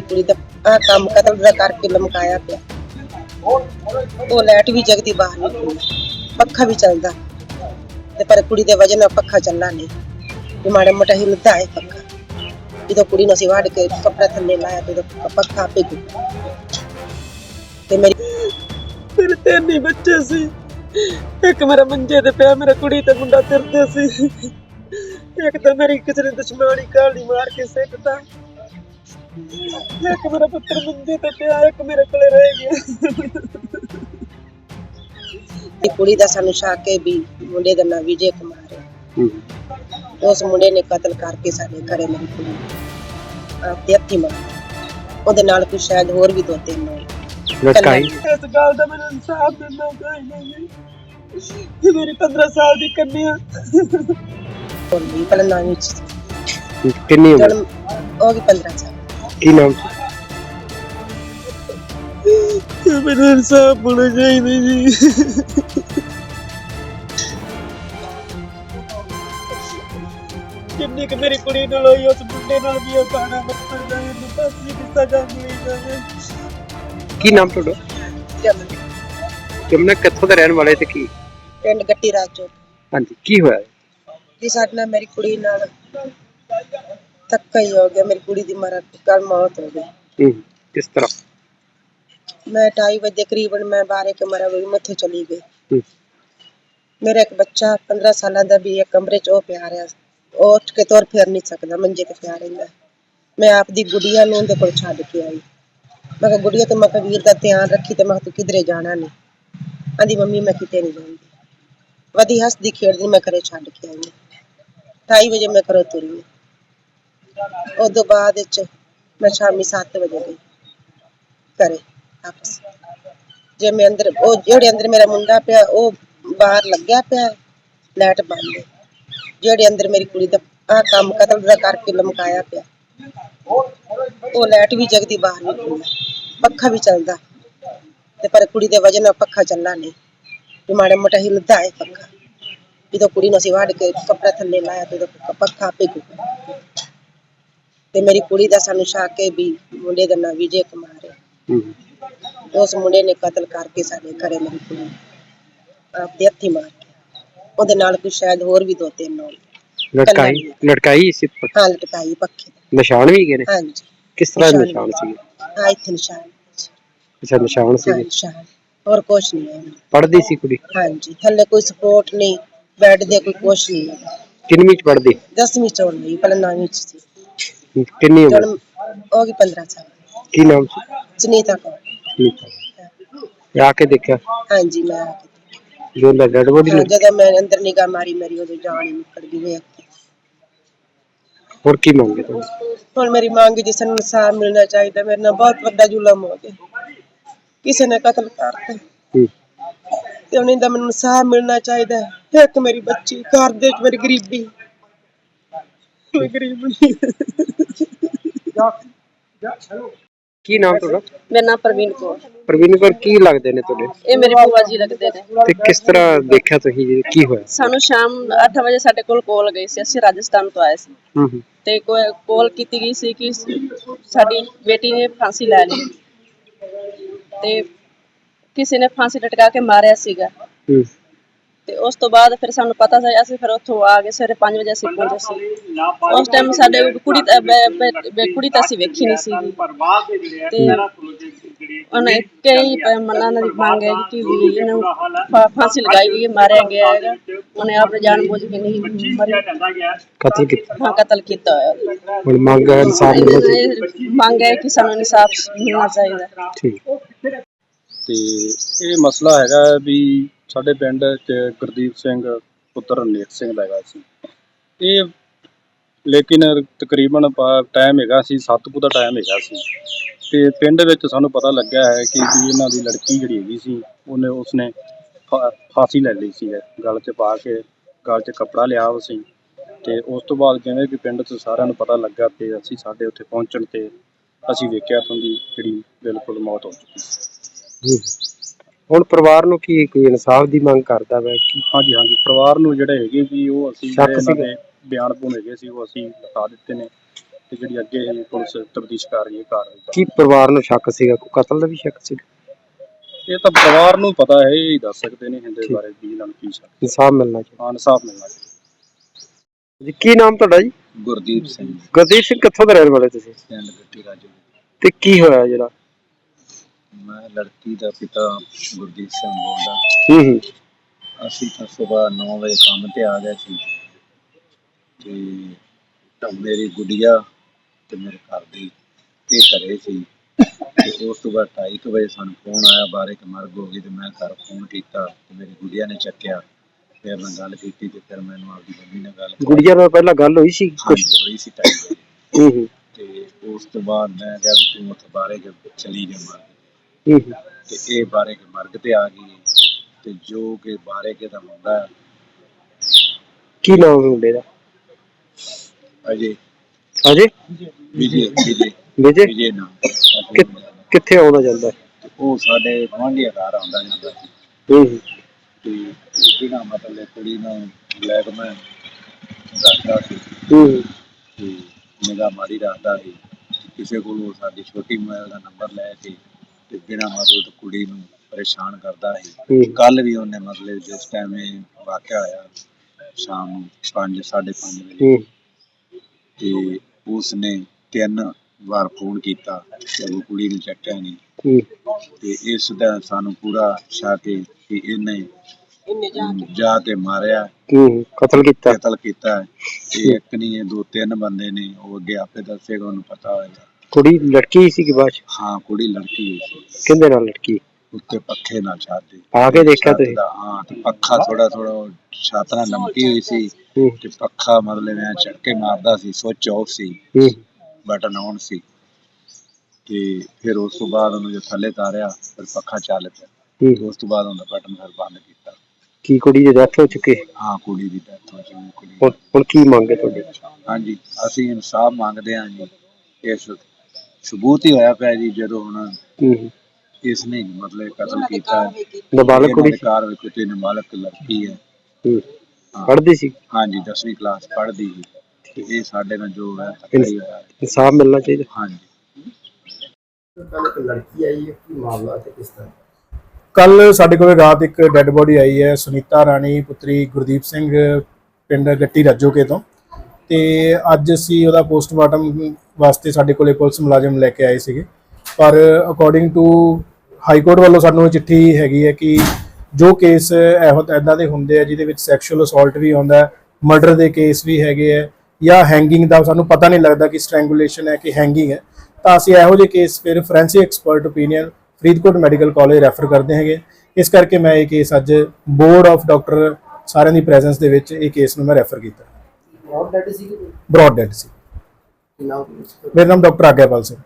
ਕੁੜੀ ਦਾ, ਆਹ ਕੰਮ ਕਤਲ ਦਾ ਕਰਕੇ ਲਮਕਾਇਆ ਪਿਆ। ਉਹ ਲੈਟ ਵੀ ਜਗਦੀ ਬਾਹਰ ਨਿਕਲੀ ਪੱਖਾ ਵੀ ਚੱਲਦਾ। ਤੇ ਪਰ ਕੁੜੀ ਦੇ ਵਜਨ ਨਾਲ ਪੱਖਾ ਚੱਲਣਾ ਨਹੀਂ। ਵੀ ਮਾੜਾ ਮੋਟਾ ਹਿੱਲਦਾ ਹੈ ਪੱਖਾ। ਜਦੋਂ ਕੁੜੀ ਨੂੰ ਅਸੀਂ ਵਾੜ ਕੇ ਕੱਪੜਾ ਥੱਲੇ ਲਾਇਆ ਤੇ ਉਹਦਾ ਪੱਖਾ ਪਿੱਗ ਤੇ ਮੇਰੀ ਮੇਰੇ ਤਿੰਨ ਹੀ ਬੱਚੇ ਸੀ। ਇੱਕ ਮੇਰਾ ਮੰਜੇ ਤੇ ਪਿਆ, ਮੇਰਾ ਕੁੜੀ ਤੇ ਮੁੰਡਾ ਫਿਰਦੇ ਸੀ। ਇੱਕ ਤਾਂ ਮੇਰੀ ਕਿਸੇ ਨੇ ਦੁਸ਼ਮਣੀ ਕਾਲੀ ਮਾਰ ਕੇ ਸਿੱਟਦਾ। ਇੱਕ ਮੇਰਾ ਪੁੱਤਰ ਮੰਜੇ ਤੇ ਪਿਆ ਇੱਕ ਮੇਰੇ ਕੋਲੇ ਰਹਿ ਗਿਆ। ਇਹ ਕੁੜੀ ਦਾ ਸਾਨੂੰ ਸ਼ੱਕ ਹੈ ਵੀ ਮੁੰਡੇ ਦਾ ਨਾਂ ਵਿਜੇ ਕੁਮਾਰ ਹੈ। ਹੂੰ। ਉਸ ਮੁੰਡੇ ਨੇ ਕਤਲ ਕਰਕੇ ਸਾਡੇ ਘਰੇ ਮੇਰੀ ਕੁੜੀ ਨੂੰ ਆਪਦੇ ਹੱਥੀਂ ਮਾਰ ਉਹਦੇ ਨਾਲ ਕੋਈ ਸ਼ਾਇਦ ਹੋਰ ਵੀ ਦੋ ਤਿੰਨ ਹੋਣ ਲਟਕਾਈ ਇਸ ਗੱਲ ਦਾ ਮੈਨੂੰ ਇਨਸਾਫ ਮਿਲਣਾ ਚਾਹੀਦਾ ਜੀ ਇਹ ਮੇਰੀ 15 ਸਾਲ ਦੀ ਕੰਨਿਆ ਹੋਣੀ ਪਹਿਲਾਂ ਨਾਂ ਵਿੱਚ ਸੀ। ਕਿੰਨੀ ਉਮਰ? ਜਨਮ ਉਹ ਵੀ 15 ਸਾਲ। ਕੀ ਨਾਮ ਸੀ ਮੈਨੂੰ ਇਨਸਾਫ ਹੋਣਾ ਚਾਹੀਦਾ ਜੀ। ਕਿੰਨੀ ਕਿ ਮੇਰੀ ਕੁੜੀ ਨਾਲ ਹੋਈ ਉਸ ਮੁੰਡੇ ਨਾਲ ਵੀ ਉਹ ਕਾਣਾ ਮੱਤਰ ਜਾਏ ਨੂੰ ਫਾਸੀ ਦੀ ਸਜ਼ਾ ਮਿਲੀ ਜਾਵੇ ਕੀ ਨਾਮ ਤੁਹਾਡਾ? ਜਨਮ ਜਮਨਾ ਕਿੱਥੋਂ ਦੇ ਰਹਿਣ ਵਾਲੇ ਤੇ ਕੀ? ਪਿੰਡ ਗੱਟੀ ਰਾਜੋ। ਹਾਂਜੀ ਕੀ ਹੋਇਆ? ਜੀ ਸਾਡੇ ਨਾਲ ਮੇਰੀ ਕੁੜੀ ਨਾਲ ਧੱਕਾ ਹੀ ਹੋ ਗਿਆ ਮੇਰੀ ਕੁੜੀ ਦੀ ਮਰਨ ਕੱਲ ਮੌਤ ਹੋ ਗਈ। ਹੂੰ ਕਿਸ ਤਰ੍ਹਾਂ? ਮੈਂ 2:30 ਵਜੇ ਕਰੀਬਨ ਮੈਂ ਬਾਰੇ ਕੇ ਮਰਾ ਗਈ ਮੱਥੇ ਚਲੀ ਗਈ। ਹੂੰ। ਮੇਰਾ ਇੱਕ ਬੱਚਾ 15 ਸਾਲਾਂ ਦਾ ਵੀ ਇੱਕ ਕਮਰੇ 'ਚ ਉਹ ਪਿਆ ਰਿਹਾ। ਉਹ ਉੱਠ ਕੇ ਤੁਰ ਫਿਰ ਨਹੀਂ ਸਕਦਾ ਮੰਜੇ ਤੇ ਪਿਆ ਰਹਿੰਦਾ। ਮੈਂ ਆਪਦੀ ਗੁੜੀਆ ਨੂੰ ਉਹਦੇ ਕੋਲ ਛੱਡ ਕੇ ਆਈ। ਮੈਂ ਕਿਹਾ ਗੁੜੀਆ ਤੇ ਮੈਂ ਕਿਹਾ ਵੀਰ ਦਾ ਧਿਆਨ ਰੱਖੀ ਤੇ ਮੈਂ ਕਿਹਾ ਤੂੰ ਕਿਧਰੇ ਜਾਣਾ ਨਹੀਂ? ਆਂਦੀ ਮੰਮੀ ਮੈਂ ਕਿਤੇ ਨਹੀਂ ਜਾਂਦੀ। ਵਧੀ ਹੱਸਦੀ ਖੇਡਦੀ ਮੈਂ ਘਰੇ ਛੱਡ ਕੇ ਆਈ। 2:30 ਵਜੇ ਮੈਂ ਘਰੋਂ ਤੁਰੀ। ਉਦੋਂ ਬਾਅਦ ਵਿੱਚ ਮੈਂ ਸ਼ਾਮੀ 7 ਵਜੇ ਗਈ ਘਰੇ ਵਾਪਸ। ਜੇ ਮੈਂ ਅੰਦਰ, ਉਹ ਜਿਹੜੇ ਅੰਦਰ ਮੇਰਾ ਮੁੰਡਾ ਪਿਆ, ਉਹ ਬਾਹਰ ਲੱਗਿਆ ਪਿਆ ਲੈਟ ਬੰਦ ਜਿਹੜੇ ਅੰਦਰ ਮੇਰੀ ਕੁੜੀ ਦਾ ਆਹ ਕੰਮ ਕਤਲ ਦਾ ਕਰਕੇ ਲਮਕਾਇਆ ਪਿਆ, ਉਹ ਲਾਈਟ ਵੀ ਜਗਦੀ ਬਾਹਰ ਨਿਕਲੀ ਪੱਖਾ ਵੀ ਚੱਲਦਾ। ਤੇ ਪਰ ਕੁੜੀ ਦੇ ਵਜਨ ਨਾਲ ਪੱਖਾ ਚੱਲਣਾ ਨਹੀਂ। ਵੀ ਮਾੜਾ ਮੋਟਾ ਹਿਲਦਾ ਹੈ ਪੱਖਾ। ਜਦੋਂ ਕੁੜੀ ਨੂੰ ਅਸੀਂ ਵਾੜ ਕੇ ਕੱਪੜਾ ਥੱਲੇ ਲਾਇਆ, ਤੇ ਉਹਦਾ ਪੱਖਾ ਪਿੱਗ ਤੇ ਮੇਰੀ ਕੁੜੀ ਦਾ ਸਾਨੂੰ ਸ਼ੱਕ ਹੈ ਵੀ ਮੁੰਡੇ ਦਾ ਨਾਂ ਵਿਜੇ ਕੁਮਾਰ ਹੈ। ਉਸ ਮੁੰਡੇ ਨੇ ਕਤਲ ਕਰਕੇ ਸਾਡੇ ਘਰੇ ਮੇਰੀ ਕੁੜੀ ਨੂੰ ਆਪਦੇ ਹੱਥੀਂ ਮਾਰ ਕੇ ਉਹਦੇ ਨਾਲ ਕੋਈ ਸ਼ਾਇਦ ਹੋਰ ਵੀ ਦੋ ਤਿੰਨ ਹੋਣ ਲਟਕਾਈ ਲਟਕਾਈ ਸੀ ਹਾਂ ਲਟਕਾਈ ਪੱਖੇ ਤੇ। ਨਿਸ਼ਾਨ ਵੀ ਹੈਗੇ ਨੇ? ਹਾਂਜੀ। ਕਿਸ ਤਰ੍ਹਾਂ ਦੇ ਨਿਸ਼ਾਨ ਸੀ ਹਾਂ ਇੱਥੇ ਨਿਸ਼ਾਨ ਅੱਛਾ ਨਿਸ਼ਾਨ ਹਾਂ ਸੀ ਨਿਸ਼ਾਨ। ਹੋਰ ਕੁਛ ਨਹੀਂ ਹੈ। ਪੜਦੀ ਸੀ ਕੁੜੀ? ਹਾਂਜੀ ਥੱਲੇ ਕੋਈ ਸਪੋਰਟ ਨਹੀਂ ਬੈੱਡ ਦੇ ਕੋਈ ਕੁਛ ਨਹੀਂ। ਹੈ ਕਿੰਨਵੀਂ ਚ ਪੜਦੀ ਦਸਵੀਂ ਚੋਂ ਨਹੀਂ ਪਹਿਲਾਂ ਨੌਵੀਂ ਚ ਸੀ। ਕਿੰਨੀ ਉਮਰ? ਜਨਮ ਵੀ 15 ਸਾਲ। ਕੀ ਨਾਮ ਸੀ? ਸੁਨੀਤਾ ਕੌਰ। ਠੀਕ ਹੈ ਆ ਕੇ ਦੇਖਿਆ। ਹਾਂਜੀ ਮੈਂ ਆ ਕੇ ਜੋ ਡੈਡ ਬੋਡੀ ਹਾਂ, ਜਦੋਂ ਮੈਂ ਅੰਦਰ ਨਿਗਾਹ ਮਾਰੀ ਮੇਰੀ ਉਹਦੀ ਜਾਨ ਹੀ ਨਿਕਲ ਗਈ ਵੇਖ ਕੇ ਹੋਰ ਕੀ ਮੰਗੇ ਤੁਸੀਂ? ਹੁਣ ਮੇਰੀ ਮੰਗ ਜਿਸ ਨੂੰ ਇਨਸਾਫ ਮਿਲਣਾ ਚਾਹੀਦਾ ਮੇਰੇ ਨਾਲ ਬਹੁਤ ਵੱਡਾ ਜ਼ੁਲਮ ਹੋ ਗਿਆ। ਕਿਸੇ ਨੇ ਕਤਲ ਕਰਤਾ। ਹੂੰ। ਤੇ ਉਹਨਾਂ ਦਾ ਮੈਨੂੰ ਇਨਸਾਫ ਮਿਲਣਾ ਚਾਹੀਦਾ। ਹੈ। ਇੱਕ ਮੇਰੀ ਬੱਚੀ ਘਰ ਦੇ ਵਿੱਚ ਮੇਰੀ ਗਰੀਬੀ। ਮੈਂ ਗਰੀਬ ਨਹੀਂ ਕੀ ਨਾਮ ਤੁਹਾਡਾ? ਮੇਰਾ ਨਾਮ ਪ੍ਰਵੀਨ ਕੌਰ। ਪ੍ਰਵੀਨ ਕੌਰ ਕੀ ਲੱਗਦੇ ਨੇ ਤੁਹਾਡੇ? ਇਹ ਮੇਰੇ ਭੂਆ ਜੀ ਲੱਗਦੇ ਨੇ। ਤੇ ਕਿਸ ਤਰ੍ਹਾਂ ਦੇਖਿਆ ਤੁਸੀਂ ਜੀ? ਕੀ ਹੋਇਆ? ਸਾਨੂੰ ਸ਼ਾਮ 8 ਵਜੇ ਸਾਡੇ ਕੋਲ ਕਾਲ ਗਈ ਸੀ। ਅਸੀਂ ਰਾਜਸਥਾਨ ਤੋਂ ਆਏ ਸੀ। ਹੂੰ ਹੂੰ। ਤੇ ਕਾਲ ਕੀਤੀ ਗਈ ਸੀ ਕਿ ਸਾਡੀ ਬੇਟੀ ਨੇ ਫਾਂਸੀ ਲੈ ਲਈ। ਤੇ ਕਿਸੇ ਨੇ ਫਾਂਸੀ ਲਟਕਾ ਕੇ ਮਾਰਿਆ ਸੀਗਾ। ਹੂੰ। ਤੇ ਉਸ ਤੋਂ ਬਾਅਦ ਫਿਰ ਸਾਨੂੰ ਪਤਾ ਸੀ ਅਸੀਂ ਫਿਰ ਉੱਥੋਂ ਆ ਗਏ ਸਵੇਰੇ 5 ਵਜੇ ਅਸੀਂ ਪਹੁੰਚੇ ਸੀ। ਉਸ ਟਾਈਮ ਸਾਡੇ ਕੁੜੀ ਕੁੜੀ ਤਾਂ ਅਸੀਂ ਵੇਖੀ ਨਹੀਂ ਸੀ ਤੇ ਉਹਨੇ ਕਈ ਮਨਾਂ ਦੀ ਮੰਗ ਹੈ ਕਿ ਵੀ ਇਹਨੂੰ ਫਾਂਸੀ ਲਗਾਈ ਗਈ ਮਾਰਿਆ ਗਿਆ ਹੈਗਾ। ਉਹਨੇ ਆਪਣੇ ਜਾਣ ਬੁੱਝ ਕੇ ਨਹੀਂ ਮਰੀ ਕਤਲ ਕੀਤਾ। ਹਾਂ ਕਤਲ ਕੀਤਾ ਹੋਇਆ। ਹੁਣ ਮੰਗ ਹੈ ਇਨਸਾਫ ਮੰਗ ਹੈ ਕਿ ਸਾਨੂੰ ਇਨਸਾਫ ਮਿਲਣਾ ਚਾਹੀਦਾ। ਠੀਕ। ਤੇ ਇਹ ਮਸਲਾ ਹੈਗਾ ਵੀ ਸਾਡੇ ਪਿੰਡ ਚ ਗੁਰਦੀਪ ਸਿੰਘ, ਪੁੱਤਰ ਨੇਕ ਸਿੰਘ ਦਾ ਹੈਗਾ ਸੀ। ਇਹ ਲੇਕਿਨ ਤਕਰੀਬਨ ਟਾਈਮ ਹੈਗਾ ਸੀ, ਸੱਤ ਕੁ ਦਾ ਟਾਈਮ ਹੈਗਾ ਸੀ। ਤੇ ਪਿੰਡ ਵਿੱਚ ਸਾਨੂੰ ਪਤਾ ਲੱਗਿਆ ਹੈ ਕਿ ਵੀ ਇਹਨਾਂ ਦੀ ਲੜਕੀ ਜਿਹੜੀ ਹੈਗੀ ਸੀ, ਉਹਨੇ ਉਸਨੇ ਫਾ- ਫਾਂਸੀ ਲੈ ਲਈ ਸੀ, ਗਲ 'ਚ ਪਾ ਕੇ, ਗਲ 'ਚ ਕੱਪੜਾ ਲਿਆ ਹੋਇਆ ਸੀ। ਤੇ ਉਸ ਤੋਂ ਬਾਅਦ ਜਿਵੇਂ ਕਿ ਪਿੰਡ 'ਚ ਸਾਰਿਆਂ ਨੂੰ ਪਤਾ ਲੱਗਾ ਤੇ ਅਸੀਂ ਸਾਡੇ ਉੱਥੇ ਪਹੁੰਚਣ ਤੇ ਅਸੀਂ ਵੇਖਿਆ ਤਾਂ ਉਹਦੀ ਜਿਹੜੀ ਬਿਲਕੁਲ ਮੌਤ ਹੋ ਚੁੱਕੀ ਸੀ। ਹੂੰ। ਹੁਣ ਪਰਿਵਾਰ ਨੂੰ ਕੀ ਕੋਈ ਇਨਸਾਫ ਦੀ ਮੰਗ ਕਰਦਾ ਵਾ ਕੀ ਹਾਂਜੀ ਹਾਂਜੀ। ਪਰਿਵਾਰ ਨੂੰ ਜਿਹੜੇ ਹੈਗੇ ਵੀ ਉਹ ਅਸੀਂ ਸ਼ੱਕ ਜਿਹੜੇ ਇਹਨਾਂ ਸੀਗਾ। ਦੇ ਬਿਆਨ ਬੁਣ ਹੈਗੇ ਸੀ ਉਹ ਅਸੀਂ ਲਿਖਾ ਦਿੱਤੇ ਨੇ ਤੇ ਜਿਹੜੀ ਅੱਗੇ ਇਹ ਪੁਲਿਸ ਤਬਦੀਸ਼ ਕਰ ਰਹੀ ਹੈ ਕਾਰਵਾਈ ਕਰ ਕੀ ਪਰਿਵਾਰ ਨੂੰ ਸ਼ੱਕ ਸੀਗਾ? ਕੋਈ ਕਤਲ ਦਾ ਵੀ ਸ਼ੱਕ ਸੀ ਇਹ ਤਾਂ ਪਰਿਵਾਰ ਨੂੰ ਪਤਾ ਹੈ ਇਹ ਹੀ ਦੱਸ ਸਕਦੇ ਨੇ ਇਹਦੇ ਬਾਰੇ ਵੀ ਇਹਨਾਂ ਨੂੰ ਕੀ ਸ਼ੱਕ ਇਨਸਾਫ ਮਿਲਣਾ ਚਾਹੀਦਾ। ਹਾਂ ਇਨਸਾਫ ਮਿਲਣਾ ਚਾਹੀਦਾ। ਜੀ ਕੀ ਨਾਮ ਤੁਹਾਡਾ ਜੀ? ਗੁਰਦੀਪ ਸਿੰਘ। ਗੁਰਦੀਪ ਸਿੰਘ ਕਿੱਥੋਂ ਦੇ ਰਹਿਣ ਵਾਲੇ ਤੁਸੀਂ? ਪਿੰਡ ਗੱਟੀ ਰਾਜੂ। ਤੇ ਕੀ ਹੋਇਆ ਜਿਹੜਾ? ਮੈਂ ਲੜਕੀ ਦਾ ਪਿਤਾ ਗੁਰਦੀਪ ਸਿੰਘ ਬੋਲਦਾ। ਹੂੰ ਹੂੰ। ਅਸੀਂ ਤਾਂ ਸਵੇਰ 9 ਵਜੇ ਕੰਮ ਤੇ ਆ ਗਏ ਸੀ। ਤੇ ਤਾਂ ਮੇਰੀ ਗੁੜੀਆ ਤੇ ਮੇਰੇ ਘਰ ਦੀ ਇਹ ਘਰੇ ਸੀ। ਤੇ ਉਸ ਤੋਂ ਬਾਅਦ 2:30 ਵਜੇ ਸਾਨੂੰ ਫੋਨ ਆਇਆ ਬਾਰੇ ਕਿ ਮਰਗ ਹੋ ਗਈ ਤੇ ਮੈਂ ਘਰ ਫੋਨ ਕੀਤਾ ਤੇ ਮੇਰੀ ਗੁੜੀਆ ਨੇ ਚੱਕਿਆ। ਫਿਰ ਮੈਂ ਗੱਲ ਕੀਤੀ ਤੇ ਫਿਰ ਮੈਨੂੰ ਆਪਦੀ ਮੰਮੀ ਨਾਲ ਗੱਲ ਕੀਤੀ। ਗੁੜੀਆ ਨਾਲ ਪਹਿਲਾਂ ਗੱਲ ਹੋਈ ਸੀ ਹਾਂਜੀ ਹੋਈ ਸੀ ਟਾਈਮ ਹੂੰ ਹੂੰ। ਤੇ ਉਸ ਤੋਂ ਬਾਅਦ ਮੈਂ ਕਿਹਾ ਵੀ ਤੂੰ ਉੱਥੇ ਬਾਰੇ ਕਿ ਚਲੀ ਜਾ ਹੂੰ। ਹੂੰ। ਤੇ ਇਹ ਬਾਰੇ ਕੇ ਮਰਗ ਤੇ ਆ ਗਈ ਤੇ ਜੋ ਕਿ ਬਾਰੇ ਕੇ ਦਾ ਮੁੰਡਾ ਹੈ, ਕੀ ਨਾਮ ਹੈ ਮੁੰਡੇ ਦਾ? ਅਜੇ। ਅਜੇ? ਵਿਜੇ ਵਿਜੇ। ਵਿਜੇ? ਵਿਜੇ ਨਾਮ। ਕਿ- ਕਿੱਥੇ ਆਉਂਦਾ ਜਾਂਦਾ ਹੈ? ਤੇ ਉਹ ਸਾਡੇ ਗੁਆਂਢੀ ਘਰ ਆਉਂਦਾ ਜਾਂਦਾ ਸੀ। ਹੂੰ। ਹੂੰ। ਤੇ ਜਿਹੜਾ ਮਤਲਬ ਕੁੜੀ ਨੂੰ ਬਲੈਕ ਮੈਂ ਰੱਖਦਾ ਸੀ। ਹੂੰ। ਹੂੰ। ਤੇ ਨਿਗਾਹ ਮਾਰੀ ਰੱਖਦਾ ਸੀ। ਕਿਸੇ ਕੋਲੋਂ ਸਾਡੀ ਛੋਟੀ ਮੋਬਾਈਲ ਦਾ ਨੰਬਰ ਲੈ ਕੇ ਤੇ ਬਿਨਾਂ ਮਤਲਬ ਤੋਂ ਕੁੜੀ ਨੂੰ ਪਰੇਸ਼ਾਨ ਕਰਦਾ ਸੀ। ਹੂੰ। ਕੱਲ ਵੀ ਉਹਨੇ ਮਤਲਬ ਜਿਸ ਟਾਈਮ ਇਹ ਵਾਕਿਆ ਹੋਇਆ ਸ਼ਾਮ ਨੂੰ 5 5:30 ਵਜੇ ਤੇ ਉਸਨੇ ਤਿੰਨ ਵਾਰ ਫੋਨ ਕੀਤਾ ਤੇ ਉਹ ਕੁੜੀ ਨੇ ਚੱਕਿਆ ਨਹੀਂ ਤੇ ਇਸ ਦਾ ਸਾਨੂੰ ਪੂਰਾ ਸ਼ੱਕ ਹੈ ਕਿ ਇਹਨੇ ਜਾ ਕੇ ਮਾਰਿਆ। ਕਤਲ ਕੀਤਾ। ਕਤਲ ਕੀਤਾ। ਇਹ ਇੱਕ ਨਹੀਂ ਇਹ ਦੋ ਤਿੰਨ ਬੰਦੇ ਨੇ ਉਹ ਅੱਗੇ ਆਪੇ ਦੱਸੇਗਾ ਉਹਨੂੰ ਪਤਾ ਹੋਏਗਾ। ਕੁੜੀ ਲੜਕੀ ਸੀ ਕਿ ਬਾਅਦ ਚ? ਹਾਂ ਕੁੜੀ ਲੜਕੀ ਹੋਈ ਸੀ। ਕਿਹਦੇ ਨਾਲ ਲੜਕੀ? ਉੱਤੇ ਪੱਖੇ ਨਾਲ ਛਾਤੇ। ਆ ਕੇ ਦੇਖਿਆ ਛੱਤ ਤੁਸੀਂ ਦਾ, ਹਾਂ ਤੇ ਪੱਖਾ ਥੋੜਾ ਥੋੜਾ ਛਾਤ ਨਾਲ ਲਮਕੀ ਹੋਈ ਸੀ। ਹੂੰ। ਤੇ ਪੱਖਾ ਮਤਲਬ ਐ ਝਟਕੇ ਮਾਰਦਾ ਸੀ ਸੁੱਚ ਆਫ ਸੀ। ਹੂੰ। ਬਟਨ ਆਨ ਸੀ। ਤੇ ਫਿਰ ਉਸ ਤੋਂ ਬਾਅਦ ਉਹਨੂੰ ਜੋ ਥੱਲੇ ਤਾਰਿਆ ਫਿਰ ਪੱਖਾ ਚੱਲ ਪਿਆ। ਹੂੰ। ਤੇ ਉਸ ਤੋਂ ਬਾਅਦ ਉਹਦਾ ਬਟਨ ਫਿਰ ਬੰਦ ਕੀਤਾ। ਕੀ ਕੁੜੀ ਦੀ ਡੈਥ ਹੋ ਚੁੱਕੀ? ਹੈ? ਕੁੜੀ ਦੀ ਡੈਥ ਹੋ ਚੁੱਕੀ। ਕੁੜੀ ਹੁਣ ਹੁਣ ਕੀ ਮੰਗ ਤੁਹਾਡੀ? ਹਾਂਜੀ ਅਸੀਂ ਇਨਸਾਫ ਮੰਗਦੇ ਹਾਂ ਜੀ ਇਸ ਸਬੂਤ ਹੀ ਹੋਇਆ ਪਿਆ ਜੀ ਜਦੋਂ ਹੁਣ ਹੂੰ। ਇਸ ਨੇ ਮਤਲਬ ਕਤਲ ਕੀਤਾ। ਨਾਬਾਲਗ ਕੁੜੀ ਸੀ? ਕਾਰ ਵਿੱਚ ਕੋਈ ਨਾਬਾਲਗ ਲੜਕੀ ਹੈ। ਹੂੰ। ਹਾਂ। ਪੜ੍ਹਦੀ ਸੀ? ਹਾਂਜੀ 10ਵੀਂ ਕਲਾਸ ਪੜ੍ਹਦੀ ਸੀ। ਤੇ ਇਹ ਸਾਡੇ ਨਾਲ ਜੋ ਹੈ ਧੱਕਾ ਹੀ ਹੋਇਆ। ਹੈ। ਇਨਸਾਫ ਮਿਲਣਾ ਚਾਹੀਦਾ। ਹਾਂਜੀ। ਕੱਲ ਇੱਕ ਲੜਕੀ ਆਈ ਹੈ ਕੀ ਮਾਮਲਾ ਤੇ ਕਿਸ ਤਰ੍ਹਾਂ? ਕੱਲ ਸਾਡੇ ਕੋਲ ਰਾਤ ਇੱਕ ਡੈੱਡ ਬੋਡੀ ਆਈ ਹੈ ਸੁਨੀਤਾ ਰਾਣੀ ਪੁੱਤਰੀ ਗੁਰਦੀਪ ਸਿੰਘ ਪਿੰਡ ਗੱਟੀ ਰਾਜੋਕੇ ਤੋਂ। ਤੇ ਅੱਜ ਅਸੀਂ ਉਹਦਾ ਪੋਸਟਮਾਰਟਮ ਵਾਸਤੇ ਸਾਡੇ ਕੋਲੇ ਪੁਲਿਸ ਮੁਲਾਜ਼ਮ ਲੈ ਕੇ ਆਏ ਸੀਗੇ। ਪਰ ਅਕੋਰਡਿੰਗ ਟੂ ਹਾਈ ਕੋਰਟ ਵੱਲੋਂ ਸਾਨੂੰ ਚਿੱਠੀ ਹੈਗੀ ਹੈ ਕਿ ਜੋ ਕੇਸ ਇਹੋ ਇਦਾਂ ਦੇ ਹੁੰਦੇ ਆ ਜਿਹਦੇ ਵਿੱਚ ਸੈਕਸ਼ੂਅਲ ਅਸੌਲਟ ਵੀ ਆਉਂਦਾ ਹੈ ਮਰਡਰ ਦੇ ਕੇਸ ਵੀ ਹੈਗੇ ਆ ਜਾਂ ਹੈਂਗਿੰਗ ਦਾ ਸਾਨੂੰ ਪਤਾ ਨਹੀਂ ਲੱਗਦਾ ਕਿ ਸਟ੍ਰੈਂਗੂਲੇਸ਼ਨ ਹੈ ਕਿ ਹੈਂਗਿੰਗ ਹੈ। ਤਾਂ ਅਸੀਂ ਇਹੋ ਜਿਹੇ ਕੇਸ ਫਿਰ forensic expert opinion Faridkot medical college refer ਕਰਦੇ ਹੈਗੇ। ਇਸ ਕਰਕੇ ਮੈਂ ਇਹ ਕੇਸ ਅੱਜ ਬੋਰਡ ਆਫ ਡਾਕਟਰ ਸਾਰਿਆਂ ਦੀ ਪ੍ਰੈਜ਼ੈਂਸ ਦੇ ਵਿੱਚ ਇਹ ਕੇਸ ਨੂੰ ਮੈਂ ਰੈਫਰ ਕੀਤਾ। ਬਹੁਤ ਡੈਡ ਸੀ ਬ੍ਰੌਡ ਡੈਡ ਸੀ। ਕੀ ਨਾਮ ਮੇਰਾ ਨਾਮ ਡਾਕਟਰ ਆਗਿਆਪਾਲ ਸਿੰਘ।